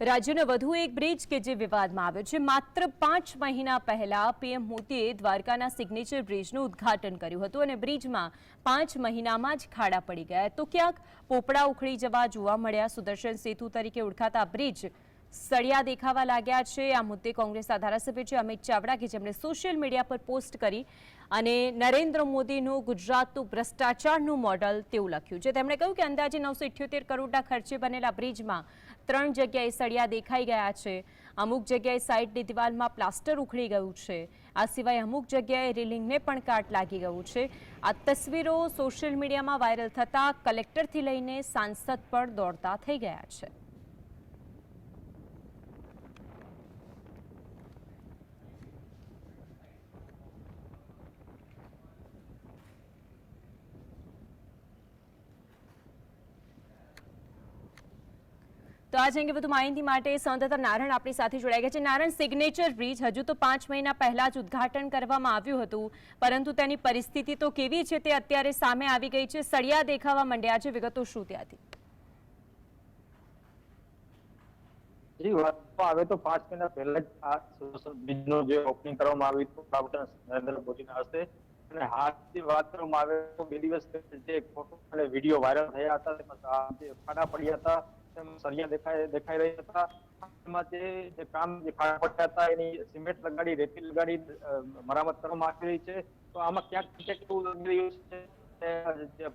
રાજ્યનો વધુ એક બ્રિજ કે જે વિવાદમાં આવ્યો છે. માત્ર પાંચ મહિના પહેલા પીએમ મોદીએ દ્વારકાના સિગ્નેચર બ્રિજનું ઉદ્ઘાટન કર્યું હતું અને બ્રિજમાં પાંચ મહિનામાં જ ખાડા પડી ગયા. તો ક્યાંક પોપડા ઉખડી જવા જોવા મળ્યા. સુદર્શન સેતુ તરીકે ઓળખાતા બ્રિજ સળિયા દેખાવા લાગ્યા છે. આ મુદ્દે કોંગ્રેસના ધારાસભ્ય છે અમિત ચાવડા કે જેમણે સોશિયલ મીડિયા પર પોસ્ટ કરી અને નરેન્દ્ર મોદીનું ગુજરાતનું ભ્રષ્ટાચારનું મોડલ તેવું લખ્યું છે. તેમણે કહ્યું કે અંદાજે નવસો ઇઠ્યોતેર કરોડના ખર્ચે બનેલા બ્રિજમાં ત્રણ જગ્યાએ સળિયા દેખાઈ ગયા છે. અમુક જગ્યાએ સાઈડની દિવાલમાં પ્લાસ્ટર ઉખડી ગયું છે. આ સિવાય અમુક જગ્યાએ રેલિંગને પણ કાટ લાગી ગયું છે. આ તસવીરો સોશિયલ મીડિયામાં વાયરલ થતાં કલેક્ટરથી લઈને સાંસદ પણ દોડતા થઈ ગયા છે. તો આજે અંગે વધુ માહિતી માટે સંવાદદાતા નારાયણ આપણી સાથે જોડાઈ ગયા છે. નારાયણ સિગ્નેચર બ્રિજ હજુ તો પાંચ મહિના પહેલા જ ઉદઘાટન કરવામાં આવ્યું હતું. પરંતુ તેની પરિસ્થિતિ તો કેવી છે તે અત્યારે સામે આવી ગઈ છે. સળિયા દેખાવા માંડ્યા છે વિગતો શું ત્યાંથી? જી તો પાંચ મહિના પહેલા જ આ સુદર્શન બ્રિજનું જે ઓપનિંગ કરવામાં આવ્યું હતું વડાપ્રધાન નરેન્દ્ર મોદીના હસ્તે. અને હાથથી વાત કરવામાં આવે તો બે દિવસ જે ફોટો અને વીડિયો વાયરલ થયા હતા તેમાં જે પડ્યા હતા તેમાં સળિયા દેખાઈ રહ્યા હતા. એમાં જે જે કામ જે ખાડા હતા, એની સિમેન્ટ લગાડી, રેતી લગાડી મરામત કરવામાં આવી રહી છે. તો આમાં ક્યાંક ક્યાંક લાગી રહ્યું છે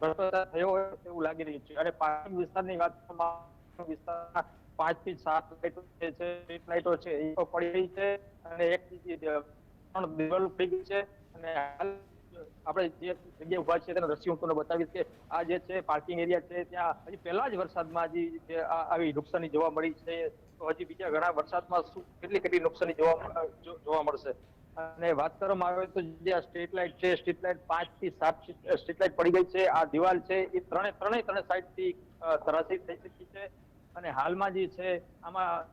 ભ્રષ્ટાચાર થયો હોય એવું લાગી રહ્યું છે. અને પાટણ વિસ્તારની વાત કરવામાં વિસ્તાર પાંચથી સાત લાઈટો જે છે સ્ટ્રીટ લાઈટો છે, એ પડી રહી છે. અને એક ત્રણ દિવાલ પડી ગઈ છે. અને હાલ આપણે જે જગ્યાએ ઊભા છે તેના દ્રશ્યો હું તમને બતાવીશ કે આ જે છે પાર્કિંગ એરિયા છે ત્યાં હજી પહેલા જ વરસાદમાં હજી આવી નુકસાની જોવા મળી છે તો હજી બીજા ઘણા વરસાદમાં શું કેટલી કેટલી નુકસાની જોવા જોવા મળશે. અને વાત કરવામાં આવે તો જે આ સ્ટ્રીટ લાઇટ છે સ્ટ્રીટ લાઇટ પાંચથી સાત સ્ટ્રીટ લાઇટ પડી ગઈ છે આ દિવાલ છે એ ત્રણે ત્રણે ત્રણે સાઈડથી અ, થઈ ચૂકી છે. અને હાલમાં જે છે આમાં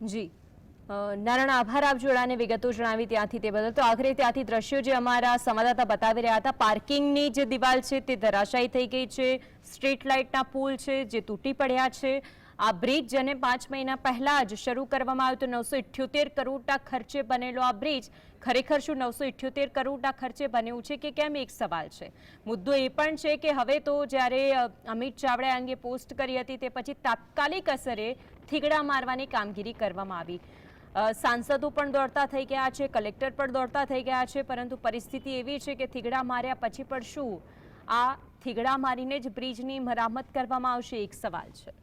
જી. નારણ આભાર આપ જોડાને વિગતો જણાવી ત્યાંથી તે બદલ. તો આખરે ત્યાંથી દ્રશ્યો જે અમારા સંવાદદાતા બતાવી રહ્યા હતા, પાર્કિંગની જે દિવાલ છે તે ધરાશાયી થઈ ગઈ છે, સ્ટ્રીટ લાઇટના પુલ છે જે તૂટી પડ્યા છે. આ બ્રિજ જેને પાંચ મહિના પહેલા જ શરૂ કરવામાં આવ્યો તો નવસો ઇઠ્યોતેર કરોડના ખર્ચે બનેલો આ બ્રિજ, ખરેખર શું નવસો ઇઠ્યોતેર કરોડના ખર્ચે બન્યું છે કે કેમ, એક સવાલ છે. મુદ્દો એ પણ છે કે હવે તો જ્યારે અમિત ચાવડાએ અંગે પોસ્ટ કરી હતી તે પછી તાત્કાલિક અસરે થીગડા મારવાની કામગીરી કરવામાં આવી. સાંસદો પણ દોડતા થઈ ગયા છે, કલેક્ટર પણ દોડતા થઈ ગયા છે, પરંતુ પરિસ્થિતિ એવી છે કે થીગડા માર્યા પછી પણ શું? આ થીગડા મારીને જ બ્રિજની મરામત કરવામાં આવશે, એક સવાલ છે.